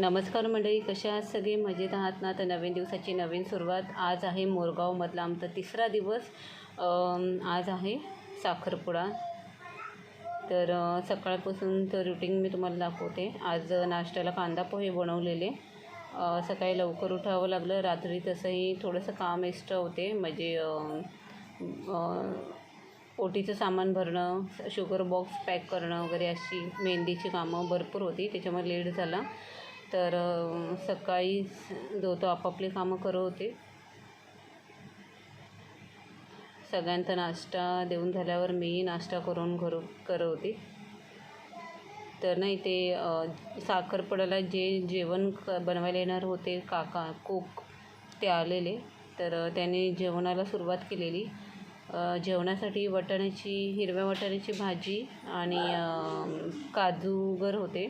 नमस्कार मंडळी कशा आहात सगळे? मजेत आहात ना? तर नवीन दिवसाची नवीन सुरुवात आज आहे मोरगावमधला आमचा तिसरा दिवस. आज आहे साखरपुडा. तर सकाळपासून तर रुटीन मी तुम्हाला दाखवते. आज नाश्त्याला कांदा पोहे बनवलेले. सकाळी लवकर उठावं लागलं. रात्री तसंही थोडंसं काम एक्स्ट्रा होते. म्हणजे ओटीचं सामान भरणं शुगर बॉक्स पॅक करणं वगैरे अशी मेहंदीची कामं भरपूर होती. त्याच्यामुळे लेट झाला. तर सकाळी जो तो आपापले कामं करत होते. सगळ्यांचा नाश्ता देऊन झाल्यावर मीही नाश्ता करून घर करत होते. तर नाही ते साखरपुड्याला जे जेवण क बनवायला येणार होते काका कोक ते आलेले. तर त्याने त्यांनी जेवणाला सुरुवात केलेली. जेवणासाठी वाटाण्याची हिरव्या वाटाण्याची भाजी आणि काजूगर होते.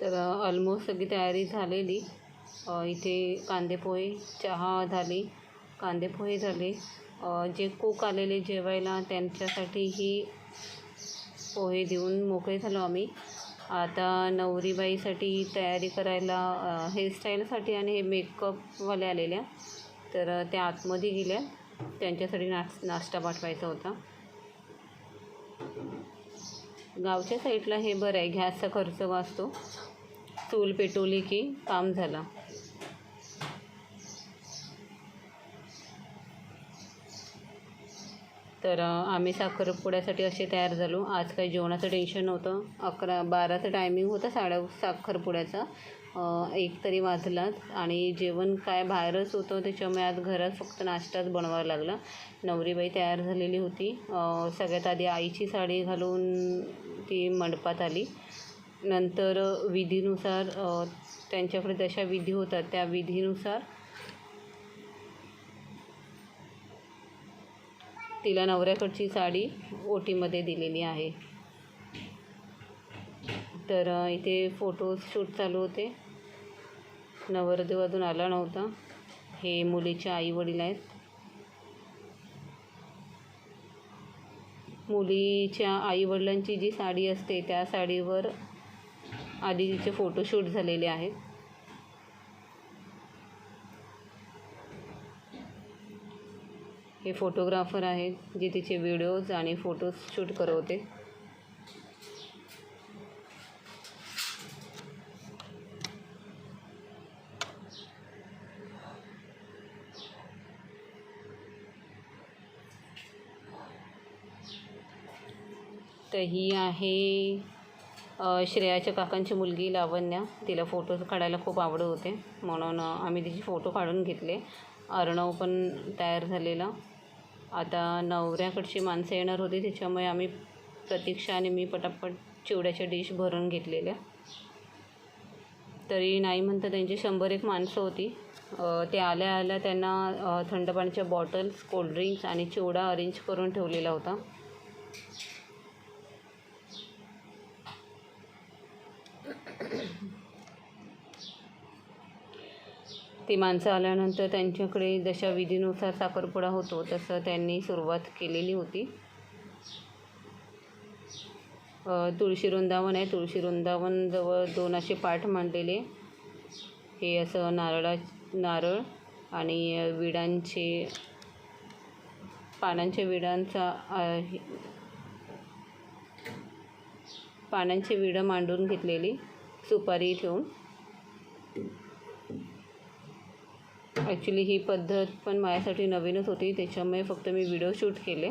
तर ऑलमोस्ट सगळी तयारी झालेली. इथे कांदेपोहे चहा झाली कांदेपोहे झाले. जे कोक आलेले जेवायला त्यांच्यासाठीही पोहे देऊन मोकळे झालो आम्ही. आता नवरीबाईसाठी तयारी करायला हेअरस्टाईलसाठी आणि हे मेकअपवाल्या आलेल्या. तर त्या आतमध्ये गेल्या. त्यांच्यासाठी नाश नाश्ता पाठवायचा होता. गावच्या साईडला हे बरं आहे. गॅसचा खर्च वाचतो. चूल पेटवली की काम झालं. तर आम्ही साखरपुड्यासाठी असे तयार झालो. आज काही जेवणाचं टेन्शन नव्हतं. अकरा बाराचं टायमिंग होतं साड्या साखरपुड्याचा एक तरी वाजलाच आणि जेवण काय बाहेरच होतं त्याच्यामुळे आज घरात फक्त नाश्ताच बनवावा लागला. नवरीबाई तयार झालेली होती. सगळ्यात आधी आईची साडी घालून ती मंडपात आली. नंतर विधीनुसार त्यांच्याकडे जशा विधी होतात त्या विधीनुसार तिला नवऱ्याकडची साडी ओटीमध्ये दिलेली आहे. तर इथे फोटो शूट चालू होते. नवरदेव अजून आला नव्हता. हे मुलीचे आई वडील आहेत. मुलीच्या आईवडिलांची जी साडी असते त्या साडीवर आधी तिचे फोटोशूट झालेले आहेत. हे फोटोग्राफर आहेत जे तिचे व्हिडिओज आणि फोटोज शूट करवते. तर ही आहे श्रेयाच्या काकांची मुलगी लावण्या. तिला फोटो काढायला खूप आवडत होते. म्हणून आम्ही तिचे फोटो काढून घेतले. अर्णव पण तयार झालेला. आता नवऱ्याकडची माणसं येणार होती. त्याच्यामुळे आम्ही प्रतीक्षा आणि मी पटापट चिवड्याच्या डिश भरून घेतलेल्या. तरी नाही म्हणता त्यांची शंभर एक माणसं होती. ते आल्या आल्या त्यांना थंड पाण्याच्या बॉटल्स कोल्ड्रिंक्स आणि चिवडा अरेंज करून ठेवलेला होता. ती माणसं आल्यानंतर त्यांच्याकडे जशा विधीनुसार साखरपुडा होतो तसं त्यांनी सुरुवात केलेली होती. तुळशी वृंदावन आहे. तुळशी वृंदावनजवळ दोन असे पाठ मांडलेले. हे असं नारळा नारळ आणि विडांचे पानांच्या विडांचा हे- पानांची विडं मांडून घेतलेली. सुपारी ठेवून. ॲक्च्युली ही पद्धत पण माझ्यासाठी नवीनच होती. त्याच्यामुळे फक्त मी व्हिडिओ शूट केले.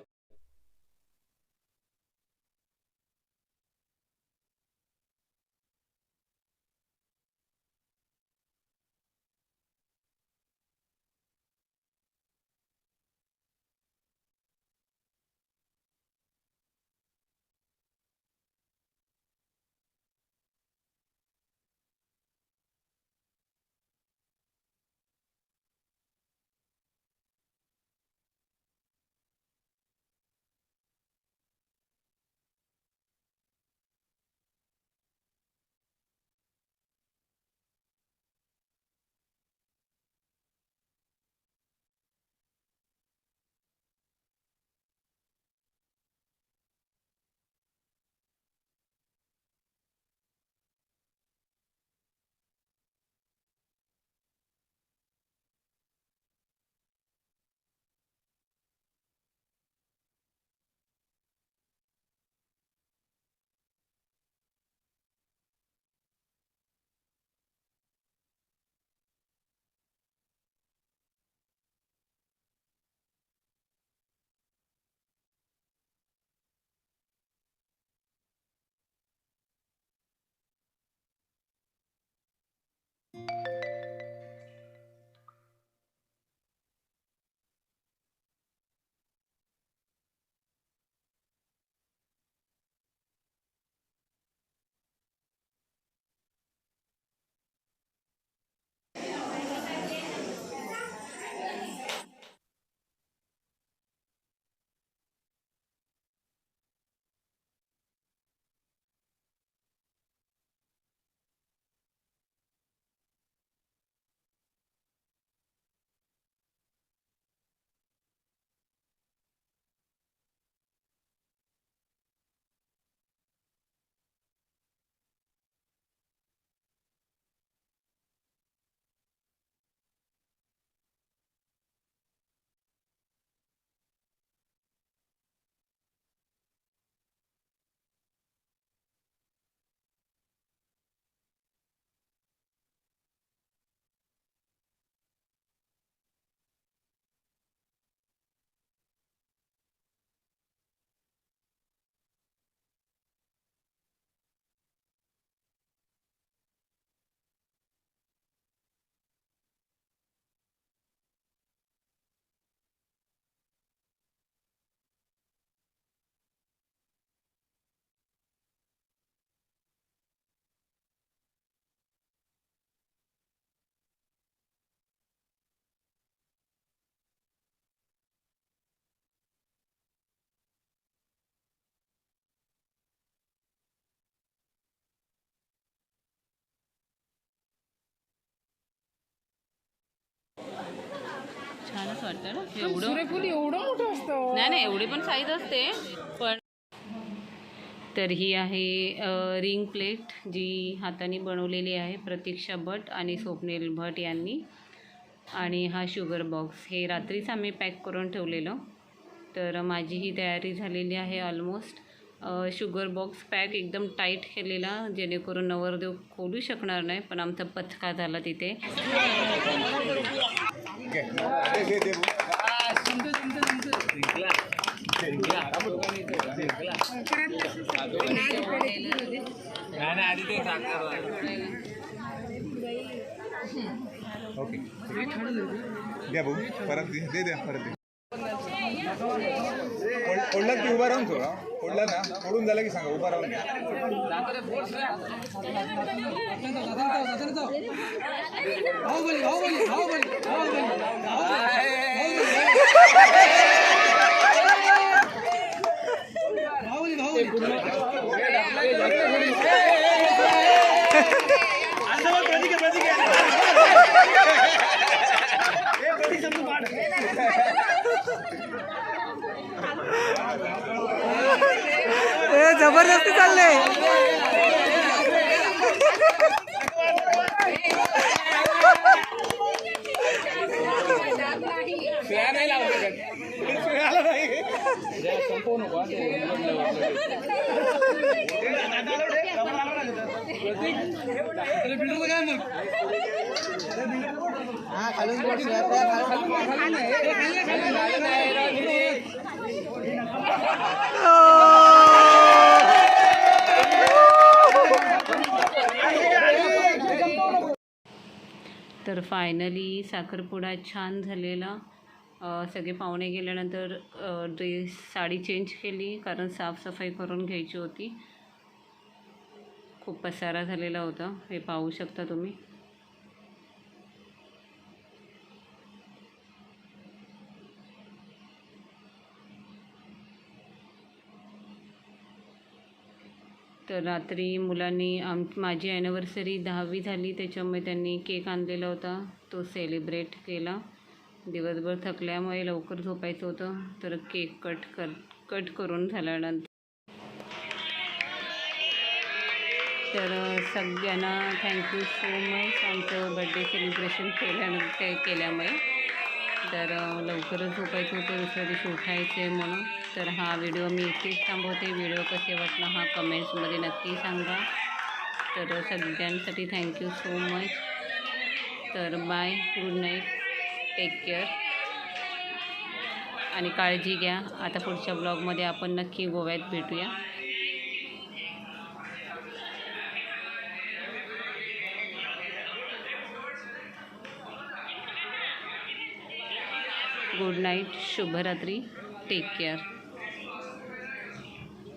वाटतं ना? एवढं सूर्यफूल एवढं मोठं असतं. नाही नाही एवढी पण साईज असते पण तर ही आहे रिंग प्लेट जी हाताने बनवलेली आहे प्रतीक्षा भट आणि स्वप्नील भट यांनी. आणि हा शुगर बॉक्स हे रात्रीच आम्ही पॅक करून ठेवलेलं. तर माझी ही तयारी झालेली आहे ऑलमोस्ट शुगर बॉक्स पॅक एकदम टाईट केलेला जेणेकरून नवरदेव खोलू शकणार नाही पण आमचा पथका झाला तिथे. ओके. द्या भाऊ परत दे दे द्या परत दे. फोड- फोडलं की उभा राहून थोडा फोडला ना फोडून झालं की सांगा उभा राहून जबरदस्ती नको हा हा. खालून खालून नाही हे खाली नाही, खाली नाही, खाली नाही. तर फायनली साखरपुडा छान झालेला. सगळे पाहुणे गेल्यानंतर ड्रेस साडी चेंज केली कारण साफसफाई करून घ्यायची होती. खूप पसारा झालेला होता हे पाहू शकता तुम्ही. तर रात्री मुलांनी आम माझी ॲनिव्हर्सरी दहावी झाली त्याच्यामुळे त्यांनी केक आणलेला होता. तो सेलिब्रेट केला. दिवसभर थकल्यामुळे लवकर झोपायचं होतं. तर केक कट कर कट करून झाल्यानंतर तर सगळ्यांना थँक्यू सो मच आमचं बड्डे सेलिब्रेशन केल्यानंतर केल्यामुळे. तर लवकरच झोपायचं होतं. दुसऱ्या दिवशी उठायचं आहे म्हणून. तर हा व्हिडिओ मी इथेच थांबवते. व्हिडिओ कसे वाटला हा कमेंट्समध्ये नक्की सांगा. तर सगळ्यांसाठी थँक्यू सो मच तर bye good night take care आणि काळजी घ्या. आता पुढच्या ब्लॉगमध्ये आपण नक्की गोव्यात भेटूया. गुड नाईट शुभरात्री टेक केअर